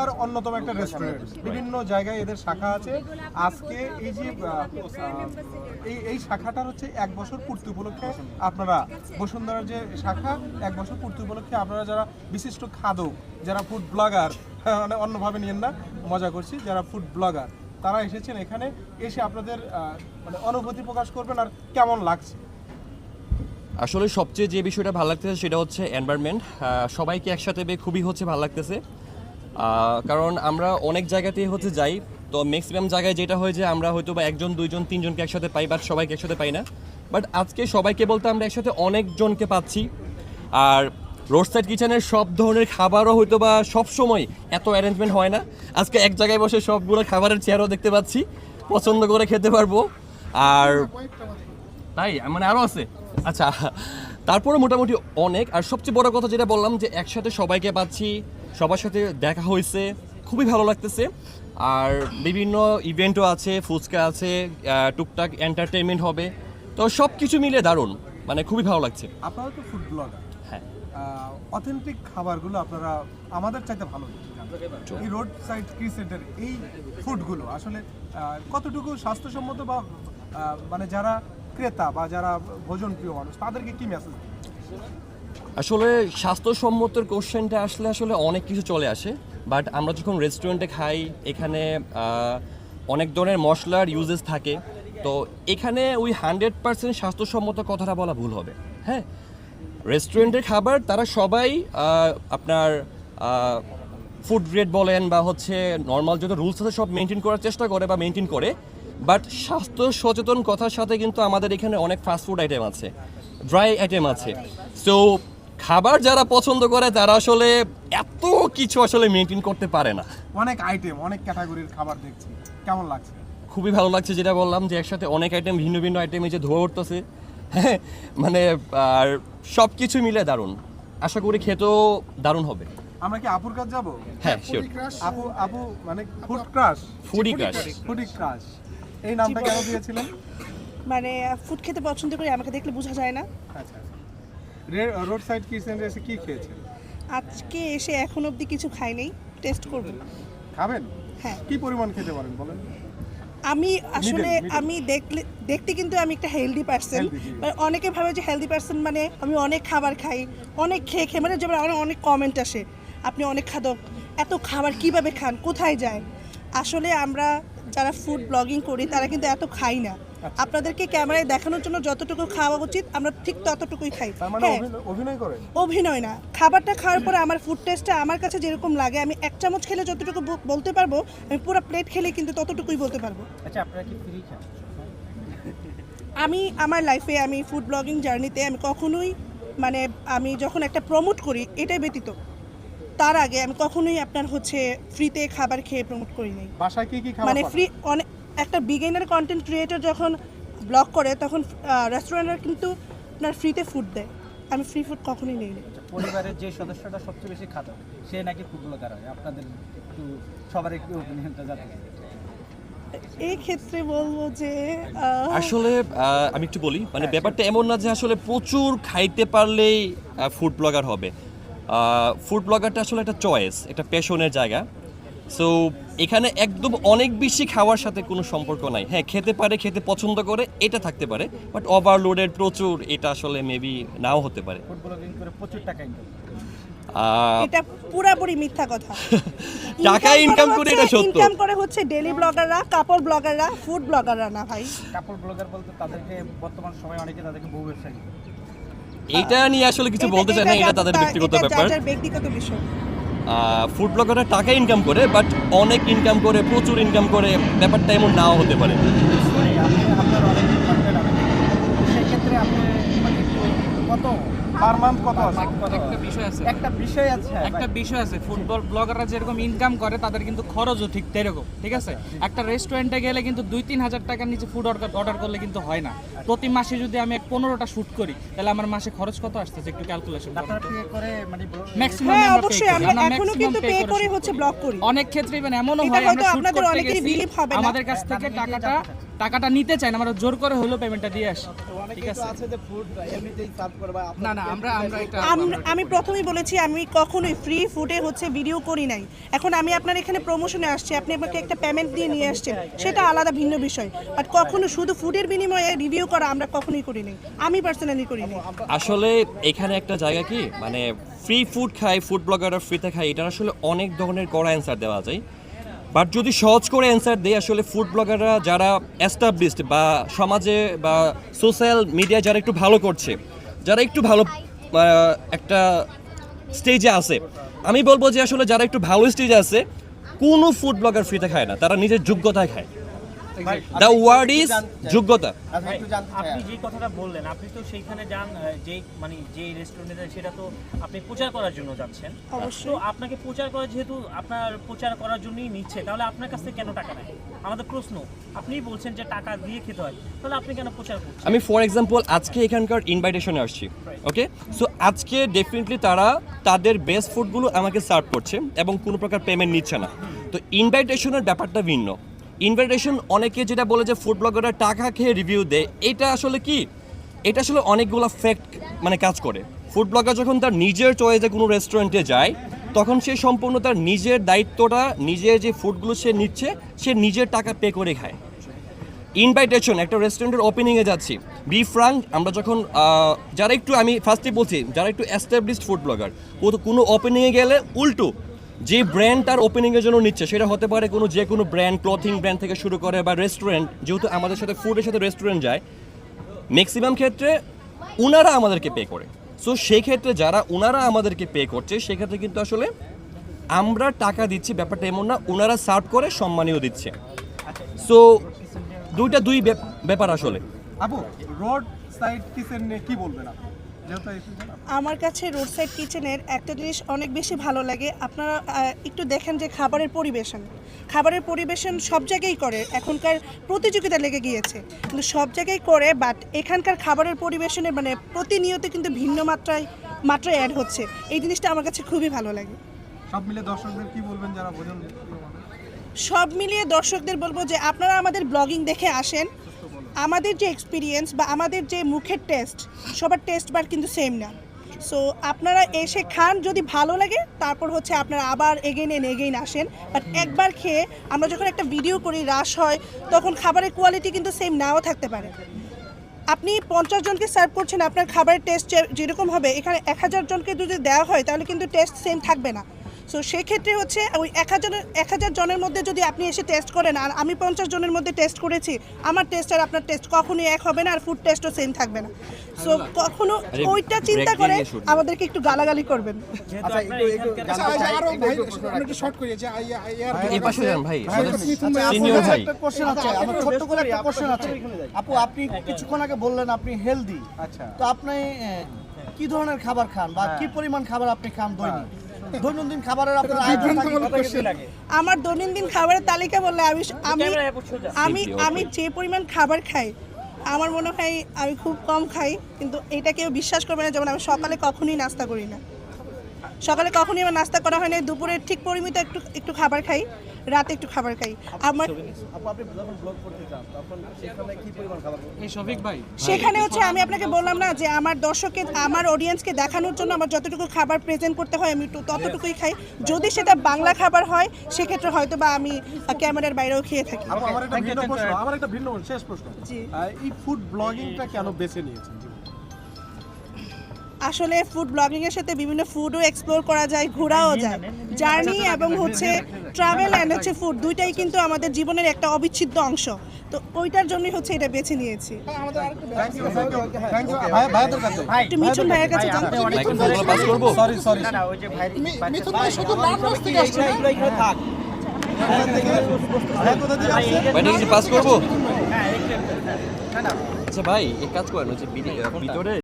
আর অন্যতম একটা রেস্টুরেন্ট বিভিন্ন জায়গায় এদের শাখা আছে। আজকে এই যে এই এই শাখাটার হচ্ছে এক বছর পূর্তি উপলক্ষে আপনারা বসুন্ধরার যে শাখা, এক বছর পূর্তি উপলক্ষে আপনারা যারা বিশিষ্ট খাদক, যারা ফুড ব্লগার মানে অন্যভাবে নিয়েন না, মজা করছি, যারা ফুড ব্লগার তারা এসেছেন এখানে, এসে আপনাদের মানে অনুভূতি প্রকাশ করবেন আর কেমন লাগছে? আসলে সবচেয়ে যে বিষয়টা ভালো লাগতেছে সেটা হচ্ছে এনভায়রনমেন্ট সবাইকে একসাথে খুবই হচ্ছে ভালো লাগতেছে। কারণ আমরা অনেক জায়গাতেই হচ্ছে যাই। তো ম্যাক্সিমাম জায়গায় যেটা হয় যে আমরা হয়তো বা একজন, দুইজন, তিনজনকে একসাথে পাই বাট সবাইকে একসাথে পাই না। বাট আজকে সবাইকে বলতে আমরা একসাথে অনেকজনকে পাচ্ছি। আর রোড সাইড কিচেনের সব ধরনের খাবারও হয়তো বা সবসময় এত অ্যারেঞ্জমেন্ট হয় না। আজকে এক জায়গায় বসে সবগুলো খাবারের চেয়ারও দেখতে পাচ্ছি। পছন্দ করে খেতে পারব। আর তাই মানে আরও আছে। আচ্ছা তারপরে মোটামুটি অনেক। আর সবচেয়ে বড় কথা যেটা বললাম যে একসাথে সবাইকে পাচ্ছি। সবার সাথে দেখা হয়েছে খুবই ভালো লাগতেছে। আর বিভিন্ন ইভেন্টও আছে ফুচকা আছে টুকটাক এন্টারটেনমেন্ট হবে। তো সব কিছু মিলে দারুণ মানে খুবই ভালো লাগছে। আপনারা তো ফুড ব্লগার হ্যাঁ। অথেন্টিক খাবারগুলো আপনারা আমাদের চাইতে ভালো এই রোড সাইড ক্রিসেন্টের এই ফুডগুলো আসলে কতটুকু স্বাস্থ্যসম্মত বা মানে যারা ক্রেতা বা যারা ভোজন প্রিয় মানুষ তাদেরকে কি মেসেজ আসলে স্বাস্থ্যসম্মতের কোশ্চেনটা আসলে আসলে অনেক কিছু চলে আসে বাট আমরা যখন রেস্টুরেন্টে খাই, এখানে অনেক ধরনের মশলার ইউজেস থাকে, তো এখানে ওই হান্ড্রেড পার্সেন্ট স্বাস্থ্যসম্মত কথাটা বলা ভুল হবে হ্যাঁ? রেস্টুরেন্টের খাবার, তারা সবাই আপনার ফুড গ্রেড বলেন বা হচ্ছে নর্মাল যত রুলস আছে সব মেনটেন করার চেষ্টা করে বা মেনটেন করে বাট স্বাস্থ্য সচেতন কথার সাথে কিন্তু আমাদের এখানে অনেক ফাস্ট ফুড আইটেম আছে ড্রাই আইটেম আছে। সো খাবার যারা পছন্দ করে তারা আসলে এত কিছু আসলে মেনটেন করতে পারে না। অনেক আইটেম অনেক ক্যাটাগরির খাবার দেখছি। কেমন লাগছে? খুবই ভালো লাগছে যেটা বললাম যে একসাথে অনেক আইটেম ভিন্ন ভিন্ন আইটেম এই যে ধোয়া উঠতেছে হ্যাঁ মানে আর সব কিছু মিলে দারুণ। আশা করি খেতেও দারুণ হবে। আমরা কি আপুর কাছে যাব? হ্যাঁ শিওর আপু আপু মানে food crush foodie crush foodie crush এই নামটা কেন দিয়েছিলেন? মানে ফুড খেতে পছন্দ করি আমাকে দেখলে বোঝা যায় না। আচ্ছা। রোড সাইড কিচেনে এসে কি খেয়েছেন? আজকে এসে এখন অবধি কিছু খাই নাই টেস্ট করব। খাবেন? হ্যাঁ। কি পরিমাণ খেতে পারেন বলেন? আমি আসলে আমি দেখলে দেখতে কিন্তু আমি একটা হেলদি পার্সন মানে অনেকে ভাবে যে হেলদি পার্সন মানে আমি অনেক খাবার খাই অনেক খেয়ে খেয়ে মানে যেমন আমার অনেক কমেন্ট আসে আপনি অনেক খাদক এত খাবার কীভাবে খান কোথায় যায়? আসলে আমরা যারা ফুড ব্লগিং করি তারা কিন্তু এত খাই না। আপনাদেরকে ক্যামেরায় দেখানোর জন্য যতটুকু খাওয়া উচিত আমরা ঠিক ততটুকুই খাই। মানে হ্যাঁ। অভিনয়- অভিনয় করেন অভিনয় না। খাবারটা খাওয়ার পরে আমার ফুড টেস্টটা আমার কাছে যেরকম লাগে আমি এক চামচ খেলে যতটুকু বলতে পারব আমি পুরো প্লেট খেলে কিন্তু ততটুকুই বলতে পারব। আচ্ছা আপনারা কি ফ্রি খান? আমি আমার লাইফে আমি ফুড ব্লগিং জার্নিতে আমি কখনোই মানে আমি যখন একটা প্রমোট করি এটাই ব্যতীত। তার আগে আমি কখনোই আপনার হচ্ছে ফ্রিতে খাবার খেয়ে প্রমোট করি নাই। বাসায় কি কি খাবার মানে ফ্রি অনেক একটা বিগিনার কন্টেন্ট ক্রিয়েটর যখন ব্লগ করে তখন রেস্টুরেন্টরা কিন্তু আপনার ফ্রিতে ফুড দেয়। আমি ফ্রি ফুড কখনোই নেই। না পরিবারের যে সদস্যটা সবচেয়ে বেশি খাতো সে নাকি ফুড ব্লগার হয়। আপনাদের একটু সবার একটু ওপিনিয়নটা জানতে এই ক্ষেত্রে বলব যে আসলে আমি একটু বলি মানে ব্যাপারটা এমন না যে আসলে প্রচুর খাইতে পারলেই ফুড ব্লগার হবে। ফুড ব্লগারটা আসলে একটা চয়েস একটা প্যাশনের জায়গা। সো এখানে একদম অনেক বেশি খাওয়ার সাথে কোনো সম্পর্ক নাই। হ্যাঁ খেতে পারে খেতে পছন্দ করে এটা থাকতে পারে বাট ওভারলোডের প্রচুর এটা আসলে মেবি নাও হতে পারে। ফুড ব্লগিং করে প্রচুর টাকা ইনকাম আহ, এটা পুরাপুরি মিথ্যা কথা। টাকা ইনকাম করে এটা সত্য। ইনকাম করে হচ্ছে ডেলি ব্লগাররা কাপড় ব্লগাররা ফুড ব্লগাররা না ভাই। কাপড় ব্লগার বলতে তাদেরকে বর্তমান সময়ে অনেকে তাদেরকে বউ ব্যবসায়ী। এটা নিয়ে আসলে কিছু বলতে চাই না এটা তাদের ব্যক্তিগত ব্যাপার। ব্যক্তিগত বিষয়। ফুড ব্লগাররা টাকা ইনকাম করে বাট অনেক ইনকাম করে, প্রচুর ইনকাম করে, ব্যাপারটা এমন নাও হতে পারে। মানে কত? পার মান্থ কত আছে? একটা বিষয় আছে। একটা বিষয় আছে একটা বিষয় আছে ফুটবল ব্লগাররা যেরকম ইনকাম করে তাদের কিন্তু খরচও ঠিক তেরকম ঠিক আছে? একটা রেস্টুরেন্টে গেলে কিন্তু দুই তিন হাজার টাকার নিচে ফুড অর্ডার করলে কিন্তু হয় না। প্রতি মাসে যদি আমি পনেরোটা শুট করি তাহলে আমার মাসে খরচ কত আসতেছে একটু ক্যালকুলেশন করে মানে ম্যাক্সিমাম হ্যাঁ অবশ্যই আমরা এখনও কিন্তু পে করে হচ্ছে ব্লগ করি। অনেক ক্ষেত্রে মানে এমনও হয় আমরা শুট করতে গেছি believe হবে না। আমাদের কাছ থেকে টাকাটা টাকাটা নিতে চাই না আমরা জোর করে হলো পেমেন্টটা দিয়ে আসি। ঠিক আছে? আছে যে ফুড এমনিতেই সার্ভ করে বা না না আমরা আমরা একটা আমি প্রথমেই বলেছি আমি কখনোই ফ্রি ফুডে হচ্ছে ভিডিও করি নাই। এখন আমি আপনার এখানে প্রমোশনে আসছি আপনি আমাকে একটা পেমেন্ট দিয়ে নিয়ে আসছেন সেটা আলাদা ভিন্ন বিষয়। বাট কখনো শুধু ফুডের বিনিময়ে রিভিউ করা আমরা কখনোই করি নাই। আমি পার্সোনালি করি নাই। আসলে এখানে একটা জায়গা কি? মানে ফ্রি ফুড খায় ফুড ব্লগাররা ফ্রিতে খায় এটা আসলে অনেক ধরনের কড়া অ্যান্সার দেওয়া যায়। বাট যদি সহজ করে অ্যান্সার দেয় আসলে ফুড ব্লগাররা যারা অ্যাস্টাবলিশড বা সমাজে বা সোশ্যাল মিডিয়ায় যারা একটু ভালো করছে, যারা একটু ভালো একটা স্টেজে আছে, আমি বলব যে আসলে যারা একটু ভালো স্টেজে আছে, কোনো ফুড ব্লগার ফ্রিতে খায় না, তারা নিজের যোগ্যতায় খায়। দ্য ওয়ার্ড ইজ যোগ্যতা। চাই। আপনি যে কথাটা বললেন আপনি তো সেইখানে যান যে মানে যে রেস্টুরেন্টে সেটা তো আপনি প্রচার করার জন্য যাচ্ছেন। অবশ্যই। আপনাকে প্রচার করা যেহেতু আপনার প্রচার করার জন্যই নিচ্ছে তাহলে আপনার কাছ থেকে কেন টাকা নেয়? আমাদের প্রশ্ন আপনিই বলছেন যে টাকা দিয়ে খেতে হয় তাহলে আপনি কেন প্রচার করছেন? আমি ফর এক্সাম্পল আজকে এখানকার ইনভাইটেশনে আসছি ওকে সো আজকে ডেফিনেটলি তারা তাদের বেস্ট ফুডগুলো আমাকে সার্ভ করছে এবং কোনো প্রকার পেমেন্ট নিচ্ছে না। তো ইনভাইটেশনের ব্যাপারটা ভিন্ন। ইনভাইটেশন অনেকে যেটা বলে যে ফুড ব্লগাররা টাকা খেয়ে রিভিউ দেয়, এটা আসলে কি? এটা আসলে অনেকগুলো ফ্যাক্ট মানে কাজ করে। ফুড ব্লগার যখন তার নিজের চয়েসে কোনো রেস্টুরেন্টে যায়, তখন সে সম্পূর্ণ তার নিজের দায়িত্বটা, নিজের যে ফুডগুলো সে নিচ্ছে, সে নিজের টাকা পে করে খায়। ইনভাইটেশন একটা রেস্টুরেন্টের ওপেনিংয়ে যাচ্ছি। বি ফ্রাঙ্ক আমরা যখন যারা একটু আমি ফার্স্টে বলছি, যারা একটু এস্টাবলিশড ফুড ব্লগার তো কোনো ওপেনিংয়ে গেলে উল্টো যে ব্র্যান্ড তার ওপেনিংয়ের জন্য নিচ্ছে, সেটা হতে পারে কোনো যে কোনো ব্র্যান্ড ক্লথিং ব্র্যান্ড থেকে শুরু করে বা রেস্টুরেন্ট যেহেতু আমাদের সাথে ফুডের সাথে রেস্টুরেন্ট যায় ম্যাক্সিমাম ক্ষেত্রে ওনারা আমাদেরকে পে করে। সো সেই ক্ষেত্রে যারা ওনারা আমাদেরকে পে করছে, সেক্ষেত্রে কিন্তু আসলে আমরা টাকা দিচ্ছি, ব্যাপারটা এমন না ওনারা সার্ভ করে, সম্মানীয় দিচ্ছে। সো দুইটা দুই ব্যাপ- ব্যাপার আসলে। আপু রোড সাইড কিচেন কি বলবেন আপনি। আমার কাছে রোড সাইড কিচেনের একটা জিনিস অনেক বেশি ভালো লাগে। আপনারা একটু দেখেন যে খাবারের পরিবেশন। খাবারের পরিবেশন সব জায়গায় করে এখনকার প্রতিযোগিতা লেগে গিয়েছে। কিন্তু সব জায়গায় করে বাট এখানকার খাবারের পরিবেশনে মানে প্রতিনিয়ত কিন্তু ভিন্ন মাত্রায় মাত্রায় অ্যাড হচ্ছে। এই জিনিসটা আমার কাছে খুবই ভালো লাগে। সব মিলে দর্শকদের কি বলবেন যারা ভোজন সব মিলিয়ে দর্শকদের বলব যে আপনারা আমাদের ব্লগিং দেখে আসেন। আমাদের যে এক্সপিরিয়েন্স বা আমাদের যে মুখের টেস্ট সবার টেস্ট বার কিন্তু সেম না। সো আপনারা এসে খান যদি ভালো লাগে, তারপর হচ্ছে আপনারা আবার এগেইন এন এগেইন আসেন। বাট একবার খেয়ে আমরা যখন একটা ভিডিও করি, রাশ হয়, তখন খাবারের কোয়ালিটি কিন্তু সেম নাও থাকতে পারে। আপনি পঞ্চাশ জনকে সার্ভ করছেন, আপনার খাবারের টেস্ট যেরকম হবে, এখানে এক হাজার জনকে যদি দেওয়া হয়, তাহলে কিন্তু টেস্ট সেম থাকবে না। সো সেক্ষেত্রে হচ্ছে ওই এক হাজারের এক হাজার জনের মধ্যে যদি আপনি এসে টেস্ট করেন আর আমি পঞ্চাশ জনের মধ্যে টেস্ট করেছি আমার টেস্ট আর আপনার টেস্ট কখনোই এক হবে না আর ফুড টেস্টও সেম থাকবে না। সো কখনো ওইটা চিন্তা করে আমাদেরকে একটু গালাগালি করবেন। আচ্ছা আপু আপনি কিছুক্ষণ আগে বললেন আপনি হেলদি আচ্ছা। তো আপনি কি ধরনের খাবার খান বা কি পরিমাণ খাবার আপনি খান দৈনিক? দৈনন্দিন খাবারের আপনার আমার দৈনন্দিন খাবারের তালিকা বললে আমি আমি। আমি আমি যে পরিমাণ খাবার খাই আমার মনে হয় আমি খুব কম খাই কিন্তু এটা কেউ বিশ্বাস করবে না যেমন আমি সকালে কখনোই নাস্তা করি না। সকালে কখনোই আমার নাস্তা করা হয় না। দুপুরে ঠিক পরিমিত একটু একটু খাবার খাই রাতে একটু খাবার খাই। আমার আপু আপনি যখন ব্লগ করতে চান তখন সেখানে কি পরিমাণ খাবার খান? এই শফিক ভাই। সেখানে হচ্ছে আমি আপনাকে বললাম না যে আমার দর্শককে আমার অডিয়েন্সকে দেখানোর জন্য আমার যতটুকু খাবার প্রেজেন্ট করতে হয় আমি একটু ততটুকুই খাই। যদি সেটা বাংলা খাবার হয় সেক্ষেত্রে হয়তো বা আমি ক্যামেরার বাইরেও খেয়ে থাকি। আমার একটা ভিন্ন প্রশ্ন আমার একটা ভিন্ন শেষ প্রশ্ন এই ফুড ব্লগিংটা কেন বেছে নিয়েছেন? আসলে ফুড ব্লগিং এর সাথে বিভিন্ন ফুডও এক্সপ্লোর করা যায় ঘোরাও যায়। জার্নি এবং হচ্ছে ট্রাভেল অ্যান্ড হচ্ছে ফুড দুইটাই কিন্তু আমাদের জীবনের একটা অবিচ্ছেদ্য অংশ। তো ওইটার জন্যই হচ্ছে এটা বেছে নিয়েছি। একটু মিঠুন ভাইয়ের কাছে জানতে ভাই শুধু থেকে? ভাই পাস করব? হ্যাঁ আচ্ছা ভাই এক কাজ করেন হচ্ছে ভিতরে